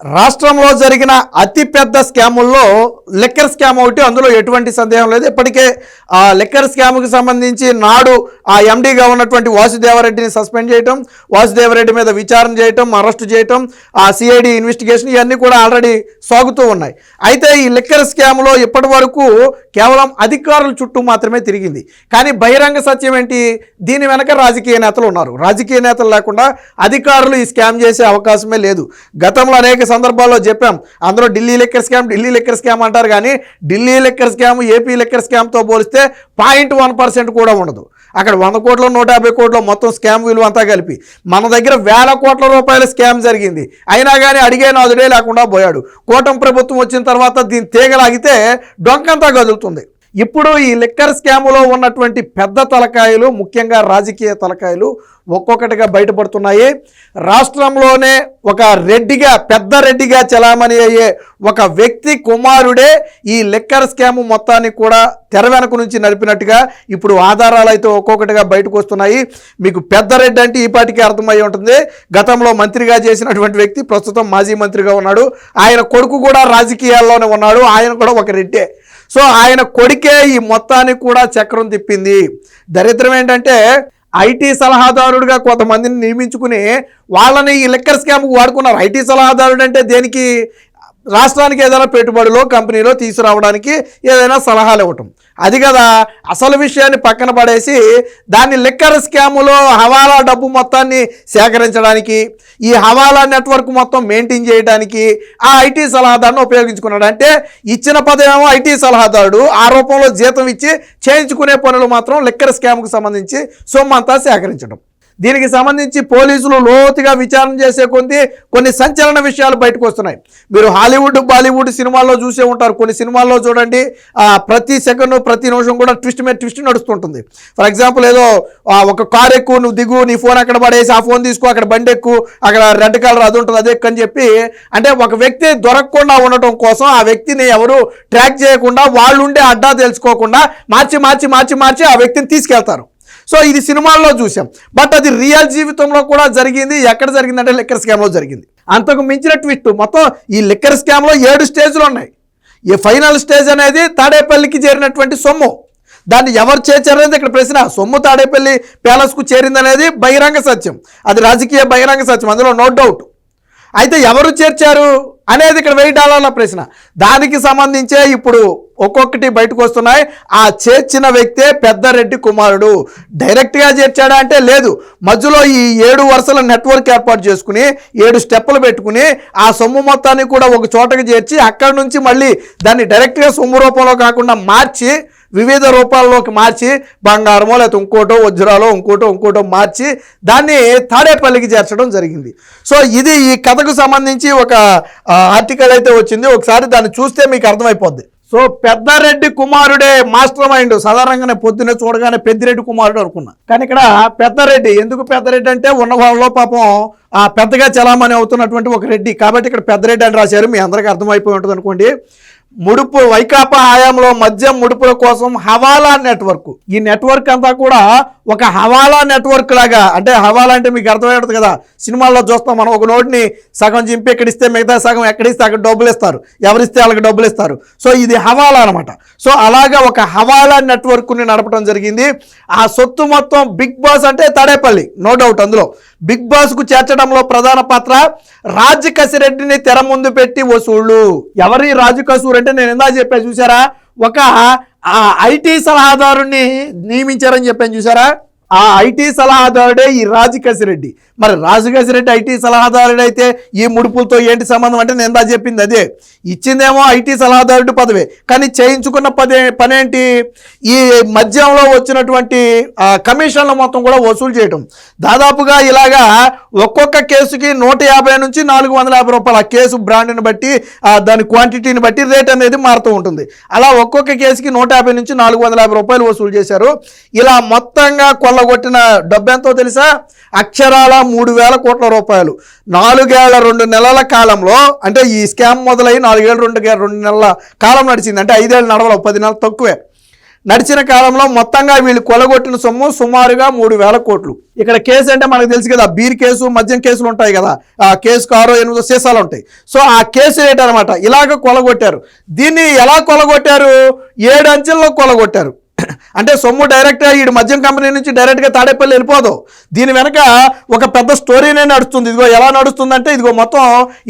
రాష్ట్రంలో జరిగిన అతిపెద్ద స్కాముల్లో లిక్కర్ స్కామ్ ఒకటి అందులో ఎటువంటి సందేహం లేదు. ఇప్పటికే ఆ లిక్కర్ స్కామ్కి సంబంధించి నాడు ఆ ఎండీగా ఉన్నటువంటి వాసుదేవరెడ్డిని సస్పెండ్ చేయటం వాసుదేవరెడ్డి మీద విచారణ చేయటం అరెస్ట్ చేయటం ఆ సిఐడి ఇన్వెస్టిగేషన్ ఇవన్నీ కూడా ఆల్రెడీ సాగుతూ ఉన్నాయి. అయితే ఈ లిక్కర్ స్కామ్లో ఇప్పటి వరకు కేవలం అధికారుల చుట్టూ మాత్రమే తిరిగింది. కానీ బహిరంగ సత్యం ఏంటి? దీని వెనక రాజకీయ నేతలు ఉన్నారు. రాజకీయ నేతలు లేకుండా అధికారులు ఈ స్కామ్ చేసే అవకాశమే లేదు. గతంలో అనేక సందర్భాల్లో చెప్పాం. అందరూ Delhi liquor scam Delhi liquor scam అంటారు కానీ Delhi liquor scam AP liquor స్కామ్తో పోలిస్తే పాయింట్ వన్ పర్సెంట్ కూడా ఉండదు. అక్కడ వంద కోట్ల నూట యాభై కోట్ల మొత్తం స్కామ్ విలువ అంతా కలిపి. మన దగ్గర వేల కోట్ల రూపాయల స్కామ్ జరిగింది. అయినా కానీ అడిగే నాదుడే లేకుండా పోయాడు. కూటమి ప్రభుత్వం వచ్చిన తర్వాత దీన్ని తీగలాగితే డొంకంతా కదులుతుంది. ఇప్పుడు ఈ లిక్కర్ స్కాములో ఉన్నటువంటి పెద్ద తలకాయలు ముఖ్యంగా రాజకీయ తలకాయలు ఒక్కొక్కటిగా బయటపడుతున్నాయి. రాష్ట్రంలోనే ఒక రెడ్డిగా పెద్ద రెడ్డిగా చలామణి అయ్యే ఒక వ్యక్తి కుమారుడే ఈ లిక్కర్ స్కాము మొత్తాన్ని కూడా తెర వెనక నుంచి నడిపినట్టుగా ఇప్పుడు ఆధారాలు అయితే ఒక్కొక్కటిగా బయటకు వస్తున్నాయి. మీకు పెద్ద రెడ్డి అంటే ఈ పాటికి అర్థమై ఉంటుంది. గతంలో మంత్రిగా చేసినటువంటి వ్యక్తి ప్రస్తుతం మాజీ మంత్రిగా ఉన్నాడు. ఆయన కొడుకు కూడా రాజకీయాల్లోనే ఉన్నాడు. ఆయన కూడా ఒక రెడ్డే. సో ఆయన కొడుకే ఈ మొత్తానికి కూడా చక్రం తిప్పింది. దరిద్రం ఏంటంటే ఐటీ సలహాదారుడిగా కొంతమందిని నియమించుకుని వాళ్ళని ఈ లిక్కర్ స్కామ్కి వాడుకున్నారు. ఐటీ సలహాదారుడు అంటే దేనికి? రాష్ట్రానికి ఏదైనా పెట్టుబడిలో కంపెనీలో తీసుకురావడానికి ఏదైనా సలహాలు ఇవ్వటం. అది కదా అసలు విషయాన్ని పక్కన పడేసి దాన్ని లిక్కర్ స్కాములో హవాలా డబ్బు మొత్తాన్ని సేకరించడానికి ఈ హవాలా నెట్వర్క్ మొత్తం మెయింటైన్ చేయడానికి ఆ ఐటీ సలహాదారుని ఉపయోగించుకున్నాడు. అంటే ఇచ్చిన పదేమో ఐటీ సలహాదారుడు ఆ రూపంలో జీతం ఇచ్చి చేయించుకునే పనులు మాత్రం లిక్కర్ స్కామ్కు సంబంధించి సొమ్మంతా సేకరించడం. దీనికి సంబంధించి పోలీసులు లోతుగా విచారణ చేసే కొద్ది కొన్ని సంచలన విషయాలు బయటకు వస్తున్నాయి. మీరు హాలీవుడ్ బాలీవుడ్ సినిమాల్లో చూసే ఉంటారు. కొన్ని సినిమాల్లో చూడండి ప్రతి సెకండ్ ప్రతి నిమిషం కూడా ట్విస్ట్ మీద ట్విస్ట్ నడుస్తుంటుంది. ఫర్ ఎగ్జాంపుల్ ఏదో ఒక కార్ ఎక్కువ నువ్వు దిగు నీ ఫోన్ అక్కడ పడేసి ఆ ఫోన్ తీసుకో అక్కడ బండి ఎక్కు అక్కడ రెడ్ కలర్ అది ఉంటుంది అదే అని చెప్పి అంటే ఒక వ్యక్తి దొరకకుండా ఉండటం కోసం ఆ వ్యక్తిని ఎవరు ట్రాక్ చేయకుండా వాళ్ళు ఉండే అడ్డా తెలుసుకోకుండా మార్చి మార్చి మార్చి మార్చి ఆ వ్యక్తిని తీసుకెళ్తారు. సో ఇది సినిమాల్లో చూసాం. బట్ అది రియల్ జీవితంలో కూడా జరిగింది. ఎక్కడ జరిగిందంటే లిక్కర్ స్కామ్లో జరిగింది. అంతకు మించిన ట్విస్ట్ మొత్తం ఈ లిక్కర్ స్కామ్లో ఏడు స్టేజ్లు ఉన్నాయి. ఈ ఫైనల్ స్టేజ్ అనేది తాడేపల్లికి చేరినటువంటి సొమ్ము. దాన్ని ఎవరు చేర్చారనేది ఇక్కడ ప్రశ్న. సొమ్ము తాడేపల్లి ప్యాలెస్కు చేరిందనేది బహిరంగ సత్యం. అది రాజకీయ బహిరంగ సత్యం. అందులో నో డౌట్ అయితే ఎవరు చేర్చారు అనేది ఇక్కడ వెయ్యి డాలర్ల ప్రశ్న. దానికి సంబంధించే ఇప్పుడు ఒక్కొక్కటి బయటకు వస్తున్నాయి. ఆ చేర్చిన వ్యక్తే పెద్దరెడ్డి కుమారుడు. డైరెక్ట్గా చేర్చాడా అంటే లేదు. మధ్యలో ఈ ఏడు వరుసల నెట్వర్క్ ఏర్పాటు చేసుకుని ఏడు స్టెప్పులు పెట్టుకుని ఆ సొమ్ము మొత్తాన్ని కూడా ఒక చోటకి చేర్చి అక్కడి నుంచి మళ్ళీ దాన్ని డైరెక్ట్గా సొమ్ము రూపంలో కాకుండా మార్చి వివిధ రూపాల్లోకి మార్చి బంగారమో లేకపోతే ఇంకోటో వజ్రాలో ఇంకోటో ఇంకోటో మార్చి దాన్ని తాడేపల్లికి చేర్చడం జరిగింది. సో ఇది ఈ కథకు సంబంధించి ఒక ఆర్టికల్ అయితే వచ్చింది. ఒకసారి దాన్ని చూస్తే మీకు అర్థమైపోద్ది. సో పెద్దారెడ్డి కుమారుడే మాస్టర్ మైండ్ సాధారణంగానే పొద్దున్నే చూడగానే పెద్దిరెడ్డి కుమారుడు అనుకున్నా. కానీ ఇక్కడ పెద్దారెడ్డి ఎందుకు పెద్దరెడ్డి అంటే ఉన్నభావంలో పాపం ఆ పెద్దగా చలామణి అవుతున్నటువంటి ఒక రెడ్డి. కాబట్టి ఇక్కడ పెద్దరెడ్డి అని రాశారు. మీ అందరికీ అర్థమైపోయి ఉంటుంది అనుకోండి ముడుపు వైకాపా హయాంలో మద్యం ముడుపుల కోసం హవాలా నెట్వర్క్. ఈ నెట్వర్క్ అంతా కూడా ఒక హవాలా నెట్వర్క్ లాగా అంటే హవాలా అంటే మీకు అర్థమయ్యేది కదా సినిమాల్లో చూస్తాం మనం ఒక నోటిని సగం చింపి ఎక్కడిస్తే మిగతా సగం ఎక్కడిస్తే అక్కడ డబ్బులు ఇస్తారు ఎవరిస్తే వాళ్ళకి డబ్బులు ఇస్తారు సో ఇది హవాలా అనమాట సో అలాగా ఒక హవాలా నెట్వర్క్ని నడపడం జరిగింది. ఆ సొత్తు మొత్తం బిగ్ బాస్ అంటే తాడేపల్లి నో డౌట్ అందులో. బిగ్ బాస్కు చేర్చడంలో ప్రధాన పాత్ర రాజకసి రెడ్డిని తెర ముందు పెట్టి వసూళ్ళు ఎవరి రాజకసూర్ అంటే నేను ఇందా చెప్పా చూసారా? ఒక ఆ ఐటీ సలహాదారుని నియమించారని చెప్పాను చూసారా? ఆ ఐటీ సలహాదారుడే ఈ రాజు మరి రాజు కసిరెడ్డి ఐటీ సలహాదారుడైతే ఈ ముడుపులతో ఏంటి సంబంధం అంటే నేను చెప్పింది అదే. ఇచ్చిందేమో ఐటీ సలహాదారుడు పదవే. కానీ చేయించుకున్న పదే పనేంటి? ఈ మద్యంలో వచ్చినటువంటి కమిషన్ల మొత్తం కూడా వసూలు చేయటం. దాదాపుగా ఇలాగా ఒక్కొక్క కేసుకి నూట యాభై నుంచి నాలుగు వందల రూపాయలు ఆ కేసు బ్రాండ్ని బట్టి దాని క్వాంటిటీని బట్టి రేట్ అనేది మారుతూ ఉంటుంది. అలా ఒక్కొక్క కేసుకి నూట యాభై నుంచి నాలుగు వందల యాభై రూపాయలు వసూలు చేశారు. ఇలా మొత్తంగా కొల్లగొట్టిన డబ్బు ఎంతో తెలుసా? అక్షరాల మూడు వేల కోట్ల రూపాయలు. నాలుగేళ్ళ రెండు నెలల కాలంలో అంటే ఈ స్కామ్ మొదలై నాలుగేళ్ళు రెండు రెండు నెలల కాలం నడిచింది. అంటే ఐదేళ్ళు నడవల పది నెలలు తక్కువే. నడిచిన కాలంలో మొత్తంగా వీళ్ళు కొలగొట్టిన సొమ్ము సుమారుగా మూడు వేల కోట్లు. ఇక్కడ కేసు అంటే మనకు తెలుసు కదా బీర్ కేసు మద్యం కేసులు ఉంటాయి కదా. ఆ కేసు ఆరో ఎనిమిదో సీసాలు ఉంటాయి. సో ఆ కేసు ఏంటనమాట? ఇలాగ కొలగొట్టారు. దీన్ని ఎలా కొలగొట్టారు? ఏడు అంచెల్లో కొలగొట్టారు. అంటే సొమ్ము డైరెక్ట్గా ఈ మద్యం కంపెనీ నుంచి డైరెక్ట్గా తాడేపల్లి వెళ్ళిపోదు. దీని వెనక ఒక పెద్ద స్టోరీనే నడుస్తుంది. ఇదిగో ఎలా నడుస్తుందంటే ఇదిగో మొత్తం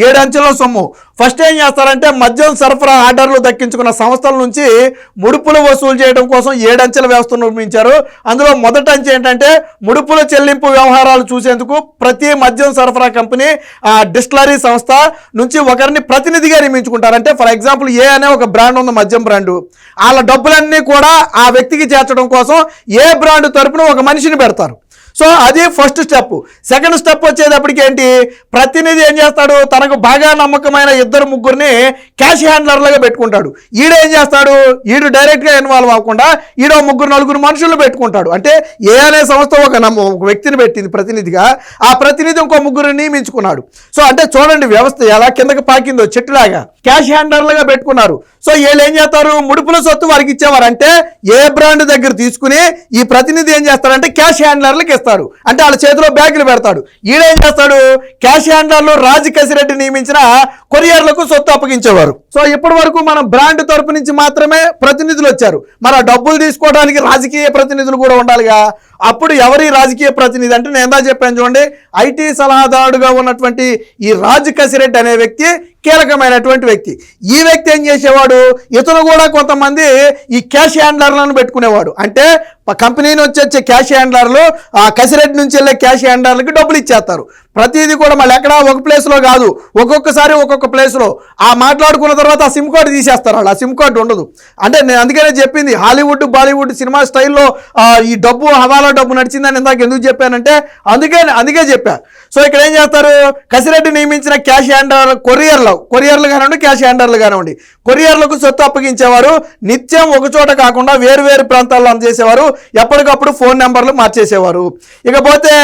ఏడు అంచెల సొమ్ము. ఫస్ట్ ఏం చేస్తారంటే మద్యం సరఫరా ఆర్డర్లు దక్కించుకున్న సంస్థల నుంచి ముడుపులు వసూలు చేయడం కోసం ఏడంచెల వ్యవస్థను నిర్మించారు. అందులో మొదట అంచె ఏంటంటే ముడుపుల చెల్లింపు వ్యవహారాలు చూసేందుకు ప్రతి మద్యం సరఫరా కంపెనీ ఆ డిస్టిలరీ సంస్థ నుంచి ఒకరిని ప్రతినిధిగా నియమించుకుంటారు. అంటే ఫర్ ఎగ్జాంపుల్ ఏ అనే ఒక బ్రాండ్ ఉంది మద్యం బ్రాండు. వాళ్ళ డబ్బులన్నీ కూడా ఆ వ్యక్తికి చేర్చడం కోసం ఏ బ్రాండ్ తరపున ఒక మనిషిని పెడతారు. సో అది ఫస్ట్ స్టెప్ సెకండ్ స్టెప్ వచ్చేటప్పటికి ఏంటి? ప్రతినిధి ఏం చేస్తాడు? తనకు బాగా నమ్మకమైన ఇద్దరు ముగ్గురిని క్యాష్ హ్యాండ్లర్లుగా పెట్టుకుంటాడు. ఈడు ఏం చేస్తాడు? ఈడు డైరెక్ట్గా ఇన్వాల్వ్ అవ్వకుండా ఈడో ముగ్గురు నలుగురు మనుషులు పెట్టుకుంటాడు. అంటే ఏ అనే సంస్థ ఒక ఒక వ్యక్తిని పెట్టింది ప్రతినిధిగా. ఆ ప్రతినిధి ఇంకో ముగ్గురిని నియమించుకున్నాడు. సో అంటే చూడండి వ్యవస్థ ఎలా కిందకి పాకిందో చెట్టులాగా. క్యాష్ హ్యాండర్లుగా పెట్టుకున్నారు. సో వీళ్ళు ఏం చేస్తారు? ముడుపుల సొత్తు వారికి ఇచ్చేవారు అంటే ఏ బ్రాండ్ దగ్గర తీసుకుని ఈ ప్రతినిధి ఏం చేస్తారంటే క్యాష్ హ్యాండ్లర్లకు ఇస్తారు అంటే వాళ్ళ చేతిలో బ్యాగులు పెడతాడు. ఈడేం చేస్తాడు? క్యాష్ హ్యాండ్లర్లు రాజ్ కసిరెడ్డి నియమించిన కొరియర్లకు సొత్తు అప్పగించేవారు. సో ఇప్పటి వరకు మన బ్రాండ్ తరపు నుంచి మాత్రమే ప్రతినిధులు వచ్చారు. మన డబ్బులు తీసుకోవడానికి రాజకీయ ప్రతినిధులు కూడా ఉండాలిగా? అప్పుడు ఎవరి రాజకీయ ప్రతినిధి? అంటే నేను ఎందా చెప్పాను చూడండి ఐటీ సలహాదారుడుగా ఉన్నటువంటి ఈ రాజు కసిరెడ్డి అనే వ్యక్తి కీలకమైనటువంటి వ్యక్తి. ఈ వ్యక్తి ఏం చేసేవాడు? ఇతను కూడా కొంతమంది ఈ క్యాష్ హ్యాండ్లర్లను పెట్టుకునేవాడు. అంటే కంపెనీ నుంచి వచ్చే క్యాష్ హ్యాండ్లర్లు ఆ కసిరెడ్డి నుంచి వెళ్ళే క్యాష్ హ్యాండ్లర్లకి డబ్బులు ఇచ్చేస్తారు. ప్రతిదీ కూడా మళ్ళీ ఎక్కడ ఒక ప్లేస్లో కాదు. ఒక్కొక్కసారి ఒక్కొక్క ప్లేస్లో ఆ మాట్లాడుకున్న తర్వాత ఆ సిమ్ కార్డు తీసేస్తారు వాళ్ళు. ఆ సిమ్ కార్డు ఉండదు. అంటే నేను అందుకనే చెప్పింది. హాలీవుడ్ బాలీవుడ్ సినిమా స్టైల్లో ఈ డబ్బు హవాలా డబ్బు నడిచిందని ఇందాక ఎందుకు చెప్పానంటే అందుకే అందుకే చెప్పా. సో ఇక్కడ ఏం చేస్తారు? కసిరెడ్డి నియమించిన క్యాష్ హ్యాండర్ కొరియర్లు కొరియర్లు కానివ్వండి క్యాష్ హ్యాండర్లు కానివ్వండి. కొరియర్లకు సొత్తు అప్పగించేవారు. నిత్యం ఒక చోట కాకుండా వేరు వేరు ప్రాంతాల్లో అందజేసేవారు. ఎప్పటికప్పుడు ఫోన్ నెంబర్లు మార్చేసేవారు. ఇకపోతే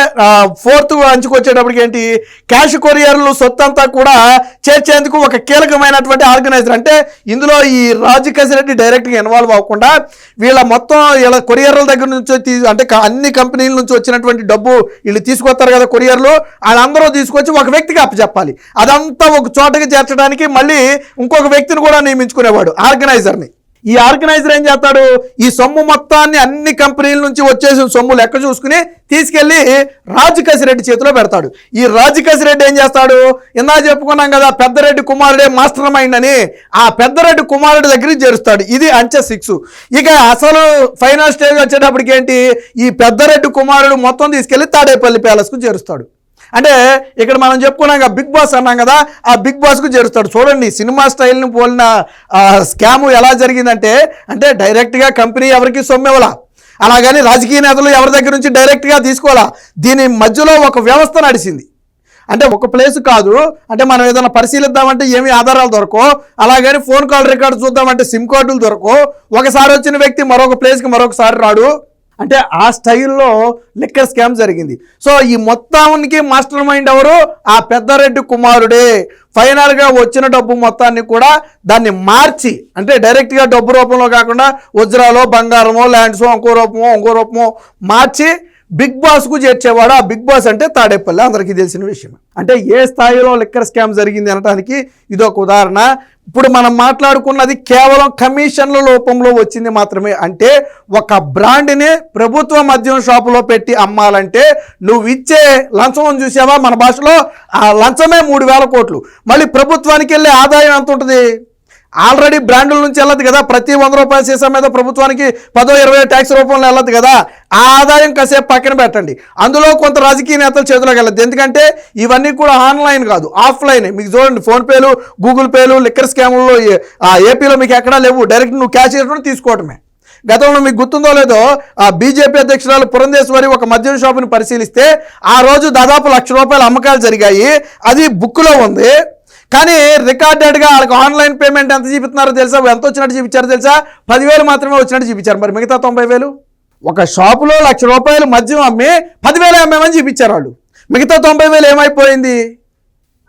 ఫోర్త్ అంచుకు వచ్చేటప్పటికి ఏంటి? క్యాష్ కొరియర్లు సొత్తంతా కూడా చేర్చేందుకు ఒక కీలకమైనటువంటి ఆర్గనైజర్. అంటే ఇందులో ఈ రాజు కసిరెడ్డి డైరెక్ట్గా ఇన్వాల్వ్ అవ్వకుండా వీళ్ళ మొత్తం వీళ్ళ కొరియర్ల దగ్గర నుంచి తీ- అంటే అన్ని కంపెనీల నుంచి వచ్చినటువంటి డబ్బు వీళ్ళు తీసుకొస్తారు కదా కొరియర్లు. వాళ్ళందరూ తీసుకొచ్చి ఒక వ్యక్తికి అప్పచెప్పాలి. అదంతా ఒక చోటకి చేర్చడానికి మళ్ళీ ఇంకొక వ్యక్తిని కూడా నియమించుకునేవాడు ఆర్గనైజర్ని. ఈ ఆర్గనైజర్ ఏం చేస్తాడు? ఈ సొమ్ము మొత్తాన్ని అన్ని కంపెనీల నుంచి వచ్చేసిన సొమ్ము లెక్క చూసుకుని తీసుకెళ్ళి రాజు కసిరెడ్డి చేతిలో పెడతాడు. ఈ రాజు కసిరెడ్డి ఏం చేస్తాడు? ఇందా చెప్పుకున్నాం కదా పెద్దరెడ్డి కుమారుడే మాస్టర్ మైండ్ అని. ఆ పెద్దరెడ్డి కుమారుడి దగ్గరికి చేరుస్తాడు. ఇది అంచె సిక్స్ ఇక అసలు ఫైనల్ స్టేజ్ వచ్చేటప్పటికి ఏంటి? ఈ పెద్దరెడ్డి కుమారుడు మొత్తం తీసుకెళ్ళి తాడేపల్లి ప్యాలెస్కు చేరుస్తాడు. అంటే ఇక్కడ మనం చెప్పుకున్నాం బిగ్ బాస్ అన్నాం కదా ఆ బిగ్ బాస్కు చేరుస్తాడు. చూడండి సినిమా స్టైల్ని పోలిన స్కాము ఎలా జరిగిందంటే అంటే డైరెక్ట్గా కంపెనీ ఎవరికి సొమ్మివ్వాల అలాగని రాజకీయ నేతలు ఎవరి దగ్గర నుంచి డైరెక్ట్గా తీసుకోవాలా? దీని మధ్యలో ఒక వ్యవస్థ నడిచింది. అంటే ఒక ప్లేస్ కాదు అంటే మనం ఏదైనా పరిశీలిద్దామంటే ఏమి ఆధారాలు దొరకవు. అలాగని ఫోన్ కాల్ రికార్డు చూద్దామంటే సిమ్ కార్డులు దొరకవు. ఒకసారి వచ్చిన వ్యక్తి మరొక ప్లేస్కి మరొకసారి రాడు. అంటే ఆ స్టైల్లో లిక్కర్ స్కామ్ జరిగింది. సో ఈ మొత్తానికి మాస్టర్ మైండ్ ఎవరు? ఆ పెద్దారెడ్డి కుమారుడే. ఫైనల్గా వచ్చిన డబ్బు మొత్తాన్ని కూడా దాన్ని మార్చి అంటే డైరెక్ట్గా డబ్బు రూపంలో కాకుండా వజ్రాలో బంగారమో ల్యాండ్సో ఇంకో రూపమో ఇంకో రూపమో మార్చి బిగ్ బాస్కు చేర్చేవాడు? ఆ బిగ్ బాస్ అంటే తాడేపల్లి. అందరికీ తెలిసిన విషయం. అంటే ఏ స్థాయిలో లిక్కర్ స్కామ్ జరిగింది అనడానికి ఇదొక ఉదాహరణ. ఇప్పుడు మనం మాట్లాడుకున్నది కేవలం కమిషన్ల లోపంలో వచ్చింది మాత్రమే. అంటే ఒక బ్రాండ్ని ప్రభుత్వ మద్యం షాపులో పెట్టి అమ్మాలంటే నువ్వు ఇచ్చే లంచం చూసావా? మన భాషలో ఆ లంచమే మూడు వేల కోట్లు. మళ్ళీ ప్రభుత్వానికి వెళ్ళే ఆదాయం ఎంత ఉంటుంది? ఆల్రెడీ బ్రాండ్ల నుంచి వెళ్ళదు కదా. ప్రతి వంద రూపాయల సీసా మీద ప్రభుత్వానికి పదో ఇరవై ట్యాక్స్ రూపంలో వెళ్ళదు కదా. ఆ ఆదాయం కాసేపు పక్కన పెట్టండి. అందులో కొంత రాజకీయ నేతల చేతిలోకి వెళ్ళదు. ఎందుకంటే ఇవన్నీ కూడా ఆన్లైన్ కాదు ఆఫ్లైన్. మీకు చూడండి ఫోన్పేలు గూగుల్ పేలు లిక్కర్ స్కాముల్లో ఏపీలో మీకు ఎక్కడా లేవు. డైరెక్ట్ నువ్వు క్యాష్ చేసుకుని తీసుకోవటమే. గతంలో మీకు గుర్తుందో లేదో ఆ బీజేపీ అధ్యక్షురాలు పురంధేశ్వరి ఒక మద్యం షాపుని పరిశీలిస్తే ఆ రోజు దాదాపు లక్ష రూపాయల అమ్మకాలు జరిగాయి. అది బుక్లో ఉంది. కానీ రికార్డెడ్గా వాళ్ళకి ఆన్లైన్ పేమెంట్ ఎంత చూపిస్తున్నారో తెలుసా? ఎంత వచ్చినట్టు చూపించారో తెలుసా? పదివేలు మాత్రమే వచ్చినట్టు చూపించారు. మరి మిగతా తొంభై వేలు? ఒక షాపులో లక్ష రూపాయలు మద్యం అమ్మి పదివేలు అమ్మామని చూపించారు వాళ్ళు. మిగతా తొంభై వేలు ఏమైపోయింది?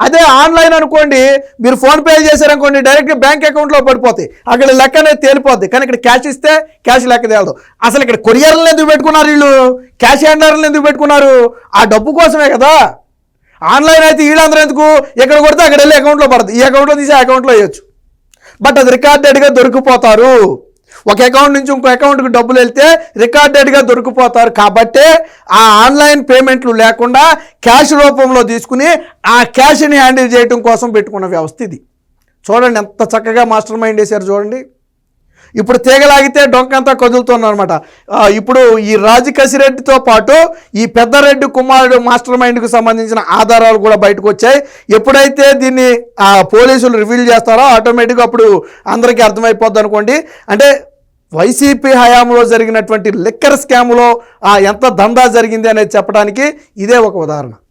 అదే ఆన్లైన్ అనుకోండి మీరు ఫోన్పే చేశారనుకోండి డైరెక్ట్ బ్యాంక్ అకౌంట్లో పడిపోతాయి. అక్కడ లెక్క అనేది తేలిపోద్ది. కానీ ఇక్కడ క్యాష్ ఇస్తే క్యాష్ లెక్క తేలదు. అసలు ఇక్కడ కొరియర్లను ఎందుకు పెట్టుకున్నారు వీళ్ళు? క్యాష్ హ్యాండర్లను ఎందుకు పెట్టుకున్నారు? ఆ డబ్బు కోసమే కదా. ఆన్లైన్ అయితే వీళ్ళందరూ ఎందుకు? ఇక్కడ కొడితే అక్కడ వెళ్ళి అకౌంట్లో పడుతుంది ఈ అకౌంట్లో తీసి ఆ అకౌంట్లో వేయచ్చు. బట్ అది రికార్డెడ్గా దొరికిపోతారు. ఒక అకౌంట్ నుంచి ఇంకో అకౌంట్కి డబ్బులు వెళ్తే రికార్డెడ్గా దొరికిపోతారు. కాబట్టే ఆ ఆన్లైన్ పేమెంట్లు లేకుండా క్యాష్ రూపంలో తీసుకుని ఆ క్యాష్ని హ్యాండిల్ చేయడం కోసం పెట్టుకున్న వ్యవస్థ ఇది. చూడండి ఎంత చక్కగా మాస్టర్ మైండ్ వేశారు చూడండి. ఇప్పుడు తీగలాగితే డొంకంతా కదులుతుందన్నమాట. ఇప్పుడు ఈ రాజు కసిరెడ్డితో పాటు ఈ పెద్దరెడ్డి కుమారుడు మాస్టర్ మైండ్కి సంబంధించిన ఆధారాలు కూడా బయటకు వచ్చాయి ఎప్పుడైతే దీన్ని పోలీసులు రివీల్ చేస్తారో ఆటోమేటిక్గా అప్పుడు అందరికీ అర్థమైపోద్ది అనుకోండి. అంటే వైసీపీ హయాంలో జరిగినటువంటి లిక్కర్ స్కామ్లో ఎంత దందా జరిగింది అనేది చెప్పడానికి ఇదే ఒక ఉదాహరణ.